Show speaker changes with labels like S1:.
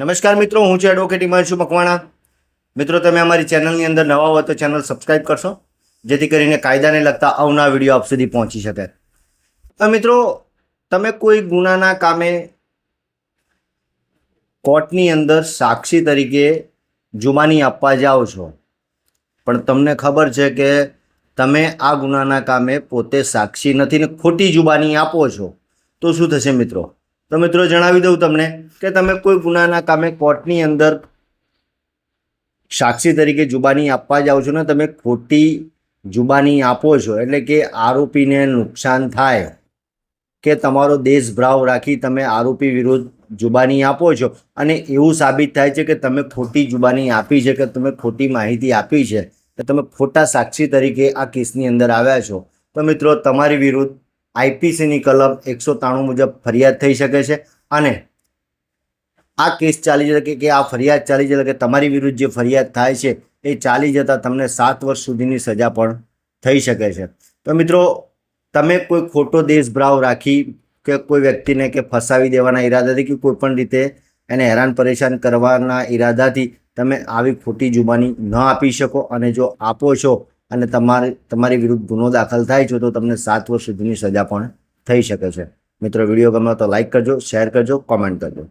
S1: નમસ્કાર મિત્રો, હું છું એડવોકેટ હિમાંશુ મકવાણા. મિત્રો, તમે અમારી ચેનલની અંદર નવા હોય તો ચેનલ સબસ્ક્રાઈબ કરશો, જેથી કરીને કાયદાને લગતા અવના વીડિયો આપ સુધી પહોંચી શકે. મિત્રો, તમે કોઈ ગુનાના કામે કોર્ટની અંદર સાક્ષી તરીકે જુબાની આપવા જાઓ છો, પણ તમને ખબર છે કે તમે આ ગુનાના કામે પોતે સાક્ષી નથી ને ખોટી જુબાની આપો છો, તો શું થશે મિત્રો? તો મિત્રો જણાવી દઉં તમને કે તમે કોઈ ગુનાના કામે કોર્ટની અંદર સાક્ષી તરીકે જુબાની આપવા જાઓ છો ને, તમે ખોટી જુબાની આપો છો, એટલે કે આરોપીને નુકસાન થાય કે તમારો દેશભ્રાવ રાખી તમે આરોપી વિરુદ્ધ જુબાની આપો છો. અને એવું સાબિત થાય છે કે તમે ખોટી જુબાની આપી છે, કે તમે ખોટી માહિતી આપી છે, કે તમે ખોટા સાક્ષી તરીકે આ કેસની અંદર આવ્યા છો. તો મિત્રો તમારી વિરુદ્ધ આઈપીસીની કલમ એકસો ત્રાણું મુજબ ફરિયાદ થઈ શકે છે અને આ કેસ ચાલી શકે કે આ ફરિયાદ ચાલી શકે કે તમારી વિરુદ્ધ જે ફરિયાદ થાય છે એ ચાલી જતાં તમને સાત વર્ષ સુધીની સજા પણ થઈ શકે છે. તો મિત્રો, તમે કોઈ ખોટો દેશભ્રાવ રાખી કે કોઈ વ્યક્તિને કે ફસાવી દેવાના ઈરાદાથી કે કોઈ પણ રીતે એને હેરાન પરેશાન કરવાના ઈરાદાથી તમે આવી ખોટી જુબાની ન આપી શકો અને જો આપો છો અને તમારે, તમારી વિરુદ્ધ ગુનો દાખલ થાય છે, તો તમને સાત વર્ષ સુધીની સજા પણ થઈ શકે છે. મિત્રો, વીડિયો ગમે તો લાઈક કરજો શેર કરજો કોમેન્ટ કરજો.